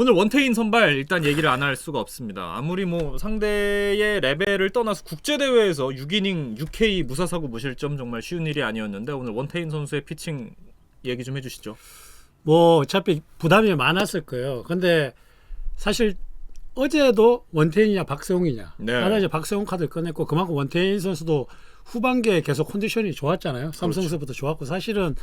오늘 원태인 선발 일단 얘기를 안 할 수가 없습니다. 아무리 뭐 상대의 레벨을 떠나서 국제 대회에서 6이닝 6K 무사사고 무실점 정말 쉬운 일이 아니었는데 오늘 원태인 선수의 피칭 얘기 좀 해주시죠. 뭐 어차피 부담이 많았을 거예요. 근데 사실 어제도 원태인이냐 박세웅이냐. 네. 하나 이제 박세웅 카드를 꺼냈고 그만큼 원태인 선수도 후반기에 계속 컨디션이 좋았잖아요. 삼성에서부터 좋았고 사실은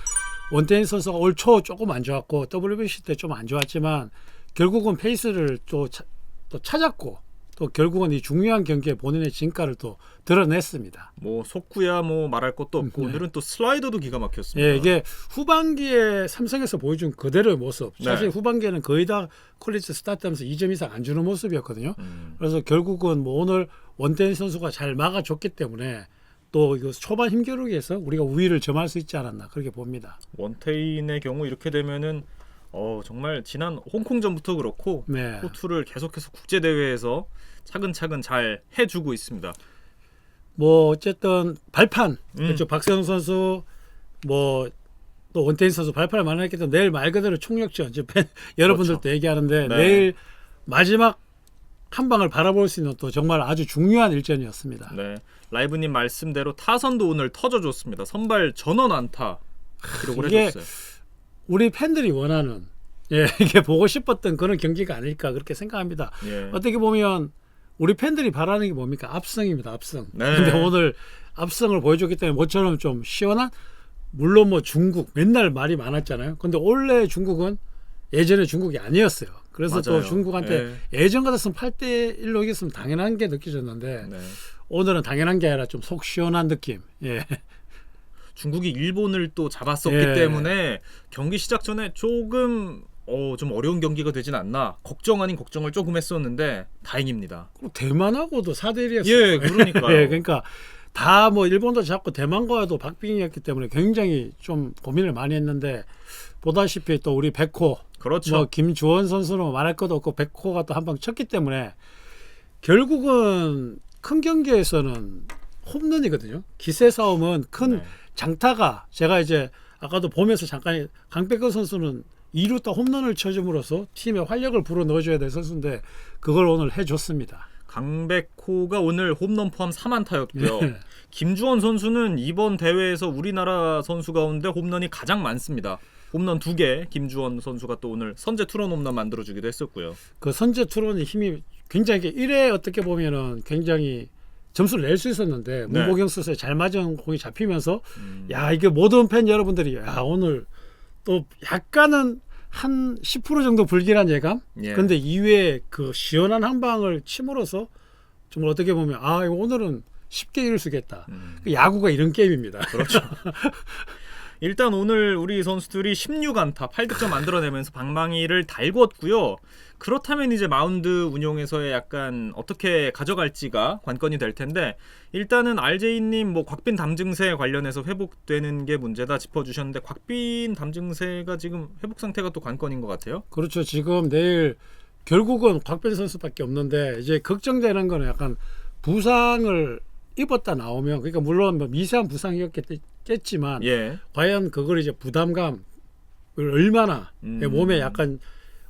원태인 선수가 올 초 조금 안 좋았고 WBC 때 좀 안 좋았지만 결국은 페이스를 또, 차- 또 찾았고 또 결국은 이 중요한 경기에 본인의 진가를 또 드러냈습니다. 뭐 속구야 뭐 말할 것도 없고 네. 오늘은 또 슬라이더도 기가 막혔습니다. 예, 이게 후반기에 삼성에서 보여준 그대로의 모습. 사실 네. 후반기에는 거의 다 퀄리티 스타트하면서 2점 이상 안 주는 모습이었거든요. 음, 그래서 결국은 뭐 오늘 원태인 선수가 잘 막아줬기 때문에 또 이거 초반 힘겨루기에서 우리가 우위를 점할 수 있지 않았나 그렇게 봅니다. 원태인의 경우 이렇게 되면은 어 정말 지난 홍콩전부터 그렇고 네. 호투를 계속해서 국제 대회에서 차근차근 잘 해주고 있습니다. 뭐 어쨌든 발판 음. 그쪽 박세웅 선수 뭐 또 원태인 선수 발판을 만났기 때문에 내일 말 그대로 총력전 이제 팬- 여러분들도 얘기하는데 네. 내일 마지막 한 방을 바라볼 수 있는 또 정말 아주 중요한 일전이었습니다. 네 라이브님 말씀대로 타선도 오늘 터져줬습니다. 선발 전원 안타 기록을 해줬어요. 우리 팬들이 원하는 예, 이게 보고 싶었던 그런 경기가 아닐까 그렇게 생각합니다. 예. 어떻게 보면 우리 팬들이 바라는 게 뭡니까? 압승입니다. 압승. 네. 근데 오늘 압승을 보여줬기 때문에 모처럼 좀 시원한 물론 뭐 중국 맨날 말이 많았잖아요. 근데 원래 중국은 예전에 중국이 아니었어요. 그래서 맞아요. 또 중국한테 예 전 같았으면 8대 1로 이겼으면 당연한 게 느껴졌는데 네. 오늘은 당연한 게 아니라 좀 속 시원한 느낌. 예. 중국이 일본을 또 잡았었기 예. 때문에 경기 시작 전에 조금 어, 좀 어려운 경기가 되진 않나 걱정 아닌 걱정을 조금 했었는데 다행입니다. 그리고 대만하고도 4대 1이었어요. 예, 그러니까요. 예, 그러니까 다 뭐 일본도 잡고 대만과도 박빙이었기 때문에 굉장히 좀 고민을 많이 했는데 보다시피 또 우리 백호 그렇죠. 뭐 김주원 선수는 말할 것도 없고 백호가 또 한 방 쳤기 때문에 결국은 큰 경기에서는 홈런이거든요. 기세 싸움은 큰 네. 장타가 제가 이제 아까도 보면서 잠깐 강백호 선수는 2루 타 홈런을 쳐줌으로써 팀에 활력을 불어 넣어줘야 될 선수인데 그걸 오늘 해줬습니다. 강백호가 오늘 홈런 포함 3안타였고요. 예. 김주원 선수는 이번 대회에서 우리나라 선수 가운데 홈런이 가장 많습니다. 홈런 2개 김주원 선수가 또 오늘 선제 투런 홈런 만들어주기도 했었고요. 그 선제 투론의 힘이 굉장히 1회 어떻게 보면은 굉장히 점수를 낼 수 있었는데 네. 문보경 선수의 잘 맞은 공이 잡히면서 음, 야 이게 모든 팬 여러분들이 야 오늘 또 약간은 한 10% 정도 불길한 예감. 예. 근데 이외에 그 시원한 한 방을 침으로써 정말 어떻게 보면 아 오늘은 쉽게 이길 수 있겠다. 음, 그 야구가 이런 게임입니다. 그렇죠. 일단 오늘 우리 선수들이 16안타 8득점 만들어내면서 방망이를 달궜고요. 그렇다면 이제 마운드 운용에서의 약간 어떻게 가져갈지가 관건이 될 텐데 일단은 RJ님 뭐 곽빈 담증세 관련해서 회복되는 게 문제다 짚어주셨는데 곽빈 담증세가 지금 회복 상태가 또 관건인 것 같아요. 그렇죠. 지금 내일 결국은 곽변 선수밖에 없는데 이제 걱정되는 거는 약간 부상을 입었다 나오면 그러니까 물론 뭐 미세한 부상이었겠지 만 예. 과연 그걸 이제 부담감을 얼마나 음. 몸에 약간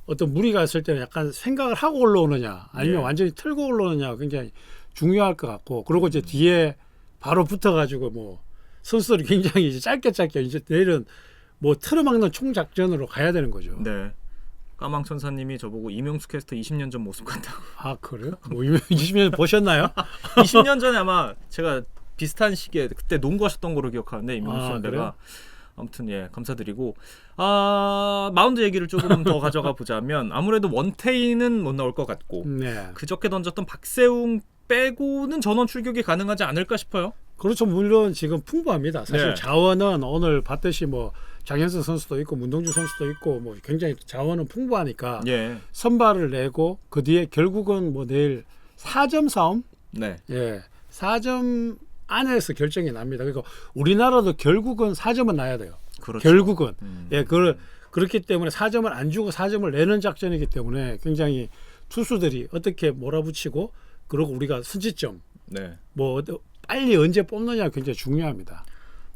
어떤 무리가 있을 때는 약간 생각을 하고 올라오느냐 아니면 예. 완전히 틀고 올라오느냐 굉장히 중요할 것 같고 그리고 이제 뒤에 바로 붙어가지고 뭐 선수들이 굉장히 이제 짧게 짧게 이제 내일은 뭐 틀어막는 총작전으로 가야 되는 거죠. 네. 까망천사님이 저보고 이명수 캐스터 20년 전 모습 같다고. 아 그래요? 뭐 20년 보셨나요? 20년 전에 아마 제가 비슷한 시기에 그때 농구하셨던 거로 기억하는데 이명수 아, 선배가 그래요? 아무튼 예 감사드리고 아 마운드 얘기를 조금 더 가져가 보자면 아무래도 원태인은 못 나올 것 같고 네. 그저께 던졌던 박세웅 빼고는 전원 출격이 가능하지 않을까 싶어요. 그렇죠. 물론 지금 풍부합니다. 사실 네. 자원은 오늘 봤듯이 뭐 장현승 선수도 있고 문동주 선수도 있고 뭐 굉장히 자원은 풍부하니까 예, 선발을 내고 그 뒤에 결국은 뭐 내일 4점 싸움 네, 예. 4점 안에서 결정이 납니다. 그러니까 우리나라도 결국은 4점은 나야 돼요. 그렇죠. 결국은 음. 예, 그 그렇기 때문에 4점을 안 주고 4점을 내는 작전이기 때문에 굉장히 투수들이 어떻게 몰아붙이고 그리고 우리가 선취점 네. 뭐 빨리 언제 뽑느냐 굉장히 중요합니다.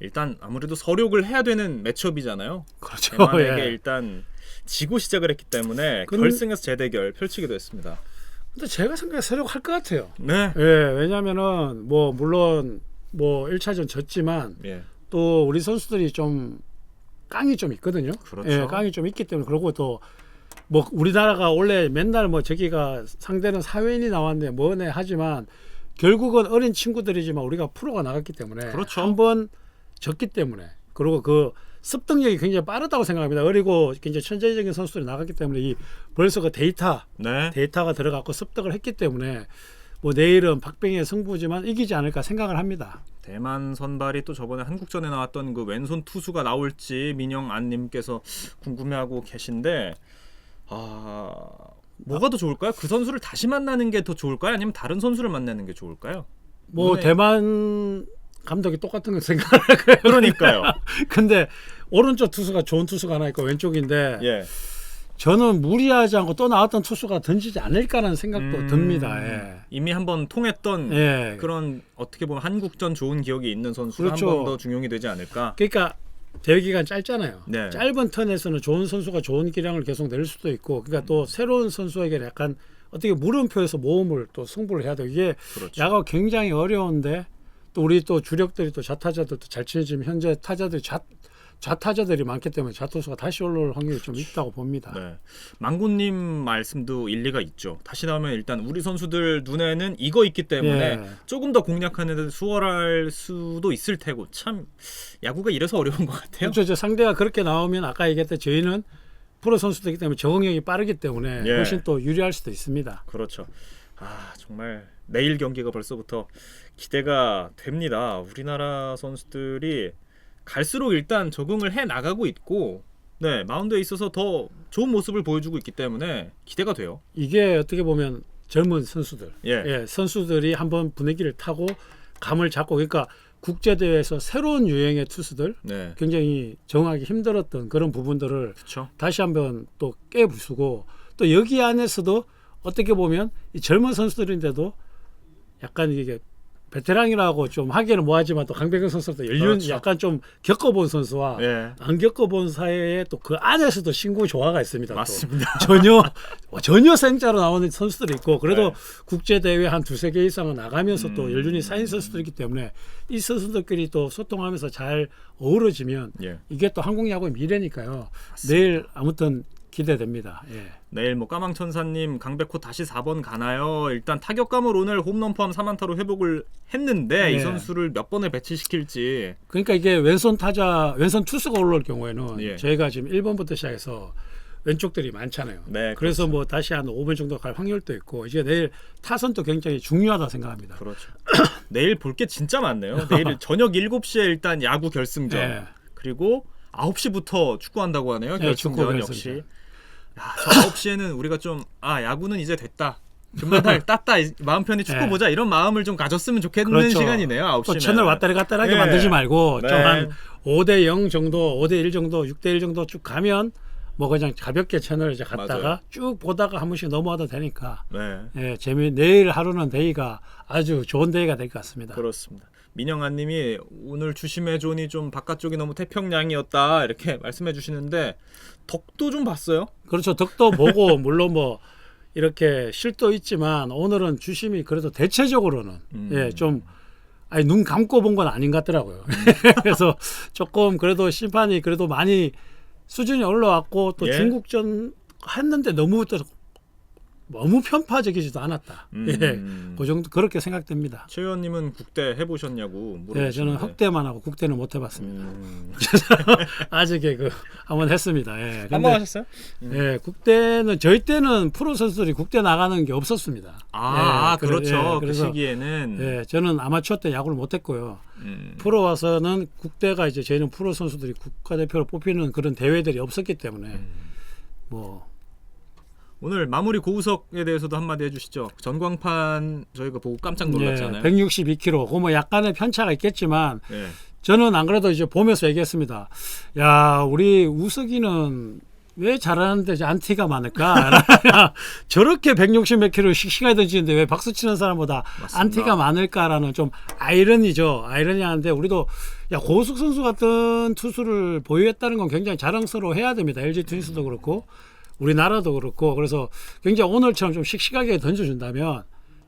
일단 아무래도 서력을 해야 되는 매치업이잖아요. 그렇죠. 대만에게 예. 일단 지고 시작을 했기 때문에 근- 결승에서 재대결 펼치기도 했습니다. 근데 제가 생각해 서력할 것 같아요. 네. 예, 왜냐면은 뭐 물론 뭐 1차전 졌지만 예. 또 우리 선수들이 좀 깡이 좀 있거든요. 그렇죠. 예, 깡이 좀 있기 때문에 그리고 또 뭐 우리나라가 원래 맨날 뭐 저기가 상대는 사회인이 나왔네 뭐네 하지만 결국은 어린 친구들이지만 우리가 프로가 나갔기 때문에 그렇죠. 한번 졌기 때문에 그리고 그 습득력이 굉장히 빠르다고 생각합니다. 어리고 굉장히 천재적인 선수들이 나갔기 때문에 이 벌써 그 데이터 네. 데이터가 들어갔고 습득을 했기 때문에 뭐 내일은 박빙의 승부지만 이기지 않을까 생각을 합니다. 대만 선발이 또 저번에 한국전에 나왔던 그 왼손 투수가 나올지 민영 안님께서 궁금해하고 계신데 아 뭐가 더 좋을까요? 그 선수를 다시 만나는 게 더 좋을까요? 아니면 다른 선수를 만나는 게 좋을까요? 뭐 네. 대만 감독이 똑같은 거 생각할 거예요. 그러니까요. 근데 오른쪽 투수가 좋은 투수가 하나 있고 왼쪽인데 예. 저는 무리하지 않고 또 나왔던 투수가 던지지 않을까라는 생각도 음, 듭니다. 예. 이미 한번 통했던 예. 그런 어떻게 보면 한국전 좋은 기억이 있는 선수가 그렇죠. 한번 더 중용이 되지 않을까? 그러니까 대회 기간 짧잖아요. 네. 짧은 턴에서는 좋은 선수가 좋은 기량을 계속 낼 수도 있고, 그러니까 또 새로운 선수에게 약간 어떻게 물음표에서 모험을 또 승부를 해야 돼. 이게 그렇죠. 야가 굉장히 어려운데 또 우리 또 주력들이 또 좌타자들도 잘 치지만 현재 타자들이 좌 좌타자들이 많기 때문에 좌투수가 다시 올라올 확률이 좀 있다고 봅니다. 네. 망고님 말씀도 일리가 있죠. 다시 나오면 일단 우리 선수들 눈에는 이거 있기 때문에 예. 조금 더 공략하는 데 수월할 수도 있을 테고 참 야구가 이래서 어려운 것 같아요. 그렇죠. 저 상대가 그렇게 나오면 아까 얘기했듯 저희는 프로 선수들이기 때문에 적응력이 빠르기 때문에 예. 훨씬 또 유리할 수도 있습니다. 그렇죠. 아 정말 내일 경기가 벌써부터 기대가 됩니다. 우리나라 선수들이 갈수록 일단 적응을 해 나가고 있고, 네 마운드에 있어서 더 좋은 모습을 보여주고 있기 때문에 기대가 돼요. 이게 어떻게 보면 젊은 선수들, 예. 예, 선수들이 한번 분위기를 타고 감을 잡고 그러니까 국제 대회에서 새로운 유행의 투수들 네, 굉장히 정하기 힘들었던 그런 부분들을 그렇죠. 다시 한번 또 깨부수고 또 여기 안에서도 어떻게 보면 이 젊은 선수들인데도 약간 이게 베테랑이라고 좀 하기에는 뭐하지만 또 강백현 선수도 연륜 그렇죠. 약간 좀 겪어본 선수와 예, 안 겪어본 사이에 또 그 안에서도 신구 조화가 있습니다. 또. 맞습니다. 전혀 전혀 생짜로 나오는 선수들이 있고 그래도 네. 국제 대회 한 두세 개 이상은 나가면서 또 음. 연륜이 쌓인 선수들이기 때문에 이 선수들끼리 또 소통하면서 잘 어우러지면 예. 이게 또 한국 야구의 미래니까요. 내일 아무튼 기대됩니다. 예. 내일 뭐 까망천사님 강백호 다시 4번 가나요? 일단 타격감을 오늘 홈런 포함 3안타로 회복을 했는데 이 네. 선수를 몇 번을 배치시킬지 그러니까 이게 왼손 타자, 왼손 투수가 올라올 경우에는 예. 저희가 지금 1번부터 시작해서 왼쪽들이 많잖아요. 네, 그래서 그렇죠. 뭐 다시 한 5번 정도 갈 확률도 있고 이제 내일 타선도 굉장히 중요하다 생각합니다. 그렇죠. 내일 볼 게 진짜 많네요. 내일 저녁 7시에 일단 야구 결승전 예. 그리고 9시부터 축구한다고 하네요. 네, 축구 결승전 결승전. 역시. 야, 저 9시에는 우리가 좀 아 야구는 이제 됐다. 금메달 땄다. 이- 마음 편히 축구 네. 보자 이런 마음을 좀 가졌으면 좋겠는 그렇죠. 시간이네요. 9시면. 또 채널 왔다리 갔다리 하게 예. 만들지 말고 네. 좀 한 5대 0 정도, 5대 1 정도, 6대 1 정도 쭉 가면 뭐 그냥 가볍게 채널 이제 갔다가 맞아요. 쭉 보다가 한 번씩 넘어와도 되니까 네. 예, 재미 내일 하루는 데이가 아주 좋은 데이가 될 것 같습니다. 그렇습니다. 민영아님이 오늘 주심의 존이 좀 바깥쪽이 너무 태평양이었다 이렇게 말씀해 주시는데 덕도 좀 봤어요. 그렇죠. 덕도 보고 물론 뭐 이렇게 실도 있지만 오늘은 주심이 그래도 대체적으로는 음. 예, 좀 아니 눈 감고 본 건 아닌 것 같더라고요. 그래서 조금 그래도 심판이 그래도 많이 수준이 올라왔고 또 예. 중국전 했는데 너무 또 너무 편파적이지도 않았다. 음. 예, 그 정도 그렇게 생각됩니다. 최 의원님은 국대 해보셨냐고 물어보시는데. 예, 저는 확대만 하고 국대는 못 해봤습니다. 음. 아직에 그 한번 했습니다. 예, 한번 하셨어요? 예, 국대는 저희 때는 프로 선수들이 국대 나가는 게 없었습니다. 아, 예, 그렇죠. 예, 그 그래서 시기에는 예, 저는 아마추어 때 야구를 못 했고요. 음. 프로 와서는 국대가 이제 저희는 프로 선수들이 국가대표로 뽑히는 그런 대회들이 없었기 때문에 음. 뭐 오늘 마무리 고우석에 대해서도 한마디 해주시죠. 전광판 저희가 보고 깜짝 예, 놀랐잖아요. 162kg, 그뭐 약간의 편차가 있겠지만 예. 저는 안 그래도 이제 보면서 얘기했습니다. 야, 우리 우석이는 왜 잘하는데 이제 안티가 많을까? 저렇게 160몇 킬로 씩씩하게 던지는데 왜 박수 치는 사람보다 맞습니다. 안티가 많을까라는 좀 아이러니죠. 아이러니한데 우리도 야 고우숙 선수 같은 투수를 보유했다는 건 굉장히 자랑스러워 해야 됩니다. LG 트윈스도 그렇고 우리나라도 그렇고 그래서 굉장히 오늘처럼 좀 씩씩하게 던져준다면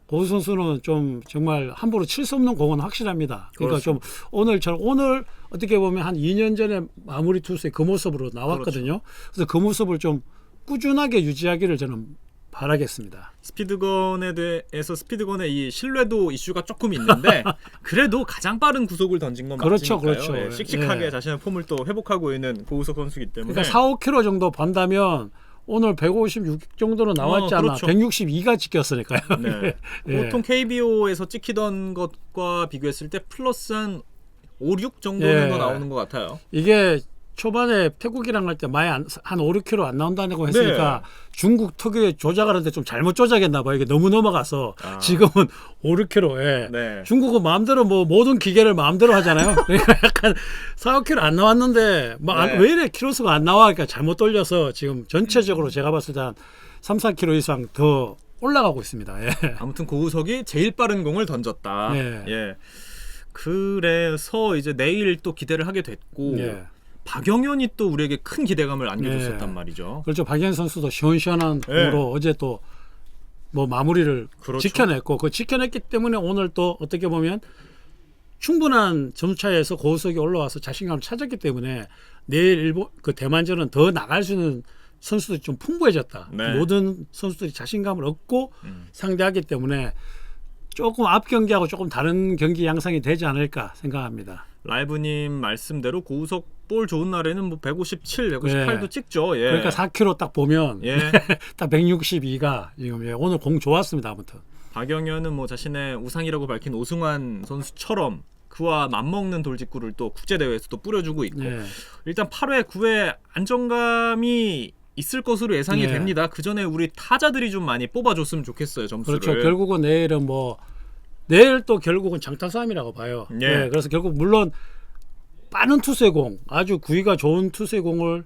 고우 선수는 좀 정말 함부로 칠 수 없는 공은 확실합니다. 그러니까 좀 오늘처럼 오늘 어떻게 보면 한 2년 전에 마무리 투수의 그 모습으로 나왔거든요. 그래서 그 모습을 좀 꾸준하게 유지하기를 저는 바라겠습니다. 스피드건에 대해서 스피드건의 이 신뢰도 이슈가 조금 있는데 그래도 가장 빠른 구속을 던진 건 그렇죠, 맞으니까요. 그렇죠. 예, 씩씩하게 예. 자신의 폼을 또 회복하고 있는 고우석 선수이기 때문에 그러니까 4, 5km 정도 번다면 오늘 156 정도는 나왔지 어, 않아. 그렇죠. 162가 찍혔으니까요. 네. 예. 보통 KBO에서 찍히던 것과 비교했을 때 플러스 한 5, 6 정도는 예. 더 나오는 것 같아요. 이게 초반에 태국이랑 할때 많이 안, 한 5, 6km 안 나온다고 했으니까 네. 중국 특유의 조작하는데 좀 잘못 조작했나 봐요. 이게 너무 넘어가서 아. 지금은 5, 6km에 네. 중국은 마음대로 뭐 모든 기계를 마음대로 하잖아요. 그러니까 약간 4, 5km 안 나왔는데 네. 왜 이래 키로수가 안 나와? 그러니까 잘못 돌려서 지금 전체적으로 제가 봤을 때 한 3, 4km 이상 더 올라가고 있습니다. 예. 아무튼 고우석이 제일 빠른 공을 던졌다. 네. 예. 그래서 이제 내일 또 기대를 하게 됐고 예. 박영현이 또 우리에게 큰 기대감을 안겨줬었단 네. 말이죠. 그렇죠. 박현 선수도 시원시원한 예. 공으로 어제 또 뭐 마무리를 그렇죠. 지켜냈고 그 지켜냈기 때문에 오늘 또 어떻게 보면 충분한 점차에서 고우석이 올라와서 자신감을 찾았기 때문에 내일 일본 그 대만전은 더 나갈 수 있는 선수들이 좀 풍부해졌다. 네. 모든 선수들이 자신감을 얻고 음. 상대하기 때문에 조금 앞 경기하고 조금 다른 경기 양상이 되지 않을까 생각합니다. 라이브님 말씀대로 고우석 볼 좋은 날에는 뭐 157, 158도 예. 찍죠. 예. 그러니까 4km 딱 보면 예. 딱 162가 지금 예, 오늘 공 좋았습니다. 아무튼. 박영현은 뭐 자신의 우상이라고 밝힌 오승환 선수처럼 그와 맞먹는 돌직구를 또 국제 대회에서도 뿌려주고 있고 예. 일단 8회, 9회 안정감이 있을 것으로 예상이 예. 됩니다. 그 전에 우리 타자들이 좀 많이 뽑아줬으면 좋겠어요 점수를. 그렇죠. 결국은 내일은 뭐 내일 또 결국은 장타 싸움이라고 봐요. 예. 예, 그래서 결국 물론 빠른 투수의 공, 아주 구위가 좋은 투수의 공을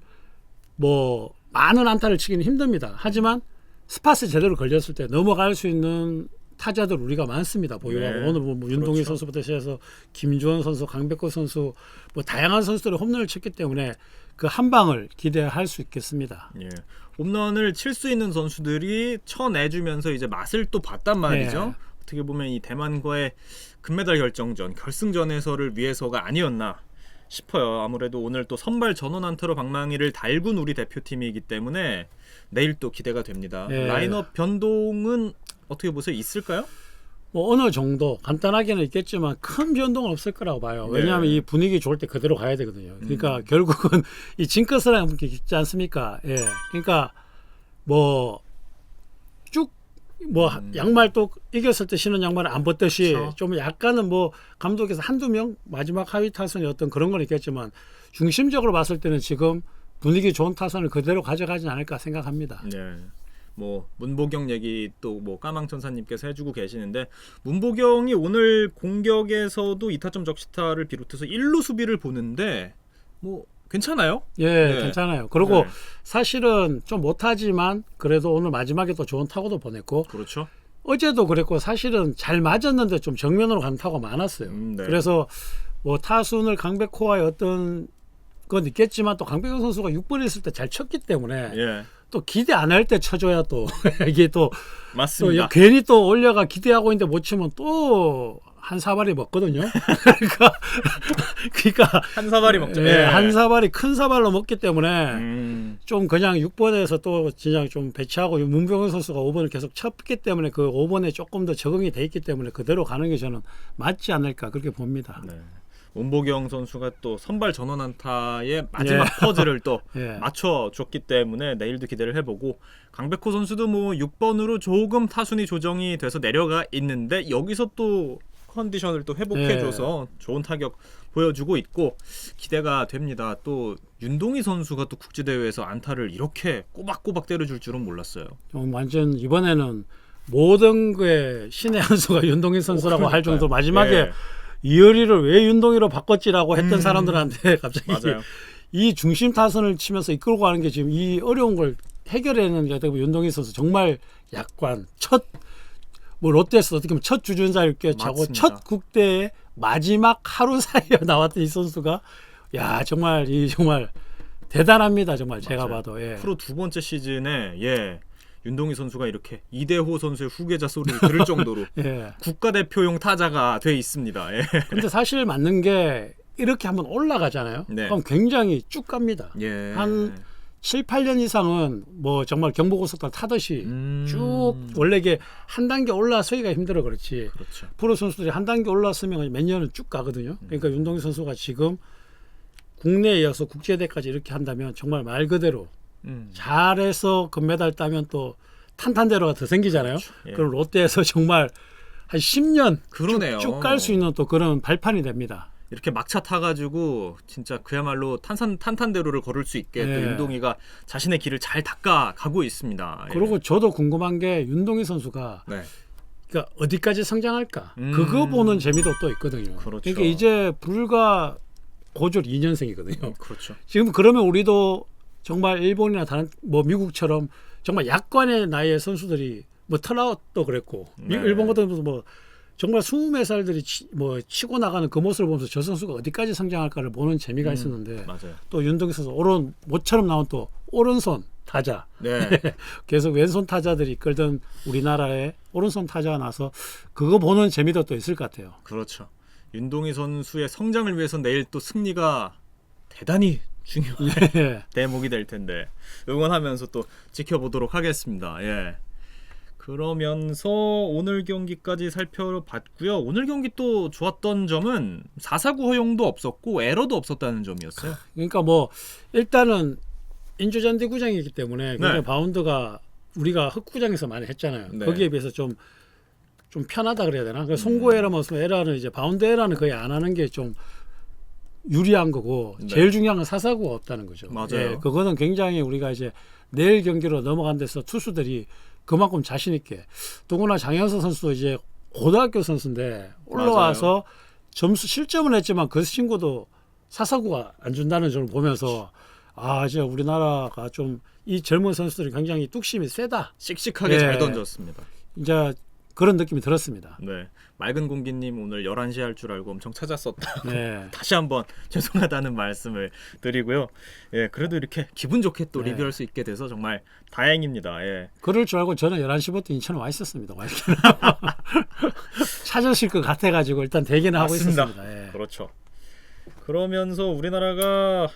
뭐 많은 안타를 치기는 힘듭니다. 하지만 스팟에 제대로 걸렸을 때 넘어갈 수 있는 타자들 우리가 많습니다. 보유하고 네. 오늘 뭐, 뭐 윤동희 그렇죠. 선수부터 시작해서 김주원 선수, 강백호 선수 뭐 다양한 선수들이 홈런을 쳤기 때문에 그 한 방을 기대할 수 있겠습니다. 예. 홈런을 칠 수 있는 선수들이 쳐내주면서 이제 맛을 또 봤단 말이죠. 예. 어떻게 보면 이 대만과의 금메달 결정전, 결승전에서를 위해서가 아니었나 싶어요. 아무래도 오늘 또 선발 전원 안타로 방망이를 달군 우리 대표팀이기 때문에 내일 또 기대가 됩니다. 예. 라인업 변동은 어떻게 보세요? 있을까요? 뭐 어느 정도 간단하게는 있겠지만 큰 변동은 없을 거라고 봐요. 네. 왜냐하면 이 분위기 좋을 때 그대로 가야 되거든요. 그러니까 결국은 이 징크스라는 게 있지 않습니까? 예. 그러니까 뭐 쭉뭐 양말 또 이겼을 때 신은 양말을 안 벗듯이 그렇죠. 좀 약간은 뭐 감독에서 한두 명 마지막 하위 타선이 어떤 그런 건 있겠지만 중심적으로 봤을 때는 지금 분위기 좋은 타선을 그대로 가져가지 않을까 생각합니다. 네. 뭐 문보경 얘기 또 뭐 까망천사님께서 해주고 계시는데 문보경이 오늘 공격에서도 이타점 적시타를 비롯해서 1루 수비를 보는데 뭐 괜찮아요? 예, 네. 괜찮아요. 그리고 네. 사실은 좀 못하지만 그래도 오늘 마지막에 또 좋은 타구도 보냈고 그렇죠. 어제도 그랬고 사실은 잘 맞았는데 좀 정면으로 가는 타구가 많았어요. 음, 네. 그래서 뭐 타순을 강백호와의 어떤 건 있겠지만 또 강백호 선수가 6번에 있을 때 잘 쳤기 때문에 예. 또 기대 안 할 때 쳐줘야 또 이게 또, 또 맞습니다. 괜히 또 올려가 기대하고 있는데 못 치면 또 한 사발이 먹거든요. 그러니까 그러니까 한 사발이 먹죠. 예, 한 사발이 큰 사발로 먹기 때문에 음, 좀 그냥 6번에서 또 진짜 좀 배치하고 문병현 선수가 5번을 계속 쳤기 때문에 그 5번에 조금 더 적응이 돼 있기 때문에 그대로 가는 게 저는 맞지 않을까 그렇게 봅니다. 네. 문보경 선수가 또 선발 전원 안타의 마지막 예. 퍼즐을 또 예. 맞춰줬기 때문에 내일도 기대를 해보고 강백호 선수도 뭐 6번으로 조금 타순이 조정이 돼서 내려가 있는데 여기서 또 컨디션을 또 회복해줘서 좋은 타격 보여주고 있고 기대가 됩니다. 또 윤동희 선수가 또 국제대회에서 안타를 이렇게 꼬박꼬박 때려줄 줄은 몰랐어요. 좀 완전 이번에는 모든 거에 신의 한 수가 윤동희 선수라고 할 정도 마지막에 예, 이효리를 왜 윤동희로 바꿨지라고 했던 음. 사람들한테 갑자기 맞아요. 이 중심 타선을 치면서 이끌고 가는 게 지금 이 어려운 걸 해결해내는 게 윤동희 선수 정말 약관 첫 뭐 롯데에서 어떻게 보면 첫 주전자를 꿰차고 맞습니다. 첫 국대의 마지막 하루 사이에 나왔던 이 선수가 야 정말 이 정말 대단합니다 정말 제가 맞아요. 봐도 예. 프로 두 번째 시즌에 예 윤동희 선수가 이렇게 이대호 선수의 후계자 소리를 들을 정도로 예. 국가대표용 타자가 돼 있습니다. 예. 근데 사실 맞는 게 이렇게 한번 올라가잖아요. 네. 그럼 굉장히 쭉 갑니다. 예. 한 7, 8년 이상은 뭐 정말 경부고속도로 타듯이 음. 쭉 원래 이게 한 단계 올라서기가 힘들어 그렇지. 그렇죠. 프로 선수들이 한 단계 올랐으면 몇 년은 쭉 가거든요. 그러니까 윤동희 선수가 지금 국내에 이어서 국제대까지 이렇게 한다면 정말 말 그대로 음. 잘해서 금메달 따면 또 탄탄대로가 더 생기잖아요. 예. 그럼 롯데에서 정말 한 10년 그러네요. 쭉 갈 수 있는 또 그런 발판이 됩니다. 이렇게 막차 타가지고 진짜 그야말로 탄산 탄탄대로를 걸을 수 있게 또 예. 윤동희가 자신의 길을 잘 닦아 가고 있습니다. 예. 그리고 저도 궁금한 게 윤동희 선수가 네. 그러니까 어디까지 성장할까? 음. 그거 보는 재미도 또 있거든요. 그렇죠. 러니까 이제 불과 고졸 2년생이거든요. 그렇죠. 지금 그러면 우리도 정말 일본이나 다른 뭐 미국처럼 정말 약관의 나이의 선수들이 뭐 털아웃도 그랬고 미- 네. 일본 같은 경우도 뭐 정말 20살들이 치, 뭐 치고 나가는 그 모습을 보면서 저 선수가 어디까지 성장할까를 보는 재미가 음. 있었는데 맞아요. 또 윤동희 선수 오른 모처럼 나온 또 오른손 타자 네. 계속 왼손 타자들이 이끌던 우리나라의 오른손 타자가 나서 그거 보는 재미도 또 있을 것 같아요. 그렇죠. 윤동희 선수의 성장을 위해서 내일 또 승리가 대단히 중요한 예. 대목이 될 텐데 응원하면서 또 지켜보도록 하겠습니다. 예. 그러면서 오늘 경기까지 살펴봤고요. 오늘 경기 또 좋았던 점은 4사구 허용도 없었고 에러도 없었다는 점이었어요. 그러니까 뭐 일단은 인조잔디 구장이기 때문에 굉장히 네. 바운드가 우리가 흑구장에서 많이 했잖아요. 네. 거기에 비해서 좀 좀 편하다 그래야 되나? 음. 그 송구 에러 무슨 에러는 이제 바운드 에러는 거의 안 하는 게 좀 유리한 거고 네. 제일 중요한 건 사사구가 없다는 거죠. 맞아요. 예, 그거는 굉장히 우리가 이제 내일 경기로 넘어간 데서 투수들이 그만큼 자신 있게 더구나 장현서 선수도 이제 고등학교 선수인데 올라와서 점수 실점은 했지만 그 친구도 사사구가 안 준다는 점을 보면서 아 이제 우리나라가 좀 이 젊은 선수들이 굉장히 뚝심이 세다 씩씩하게 예. 잘 던졌습니다. 이제 그런 느낌이 들었습니다. 네. 맑은 공기님 오늘 11시 할 줄 알고 엄청 찾았었다. 네. 다시 한번 죄송하다는 말씀을 드리고요. 예, 그래도 이렇게 기분 좋게 또 네. 리뷰할 수 있게 돼서 정말 다행입니다. 예. 그럴 줄 알고 저는 11시부터 인천에 와 있었습니다. 와. 찾으실 것 같아 가지고 일단 대기는 하고. 있었습니다. 예. 그렇죠. 그러면서 우리나라가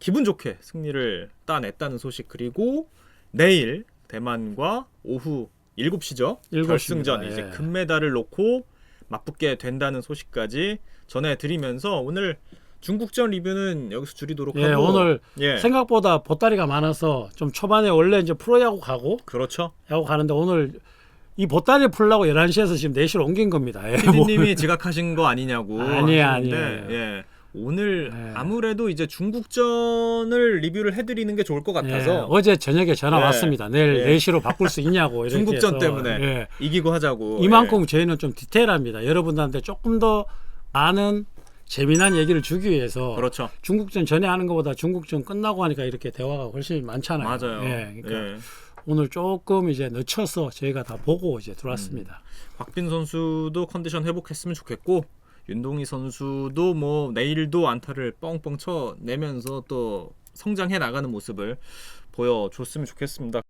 기분 좋게 승리를 따냈다는 소식 그리고 내일 대만과 오후 7시죠. 일곱 결승전 시입니다. 이제 예. 금메달을 놓고 맞붙게 된다는 소식까지 전해드리면서 오늘 중국전 리뷰는 여기서 줄이도록 예, 하고 오늘 예 생각보다 보따리가 많아서 좀 초반에 원래 이제 프로야구 가고 그렇죠. 야구 가는데 오늘 이 보따리 풀라고 11시에서 지금 4시로 옮긴 겁니다. 예. PD님이 지각하신 거 아니냐고 하시는데, 아니에요. 예. 오늘 예. 아무래도 이제 중국전을 리뷰를 해드리는 게 좋을 것 예, 같아서 어제 저녁에 전화 예. 왔습니다. 내일 예. 4시로 바꿀 수 있냐고 이렇게 중국전 해서. 때문에 예. 이기고 하자고 이만큼 저희는 좀 디테일합니다. 여러분들한테 조금 더 많은 재미난 얘기를 주기 위해서 예. 그렇죠. 중국전 전에 하는 것보다 중국전 끝나고 하니까 이렇게 대화가 훨씬 많잖아요. 맞아요. 예, 그러니까 예. 오늘 조금 이제 늦춰서 저희가 다 보고 이제 들어왔습니다. 박빈 선수도 컨디션 회복했으면 좋겠고 윤동희 선수도 뭐 내일도 안타를 뻥뻥 쳐 내면서 또 성장해 나가는 모습을 보여줬으면 좋겠습니다.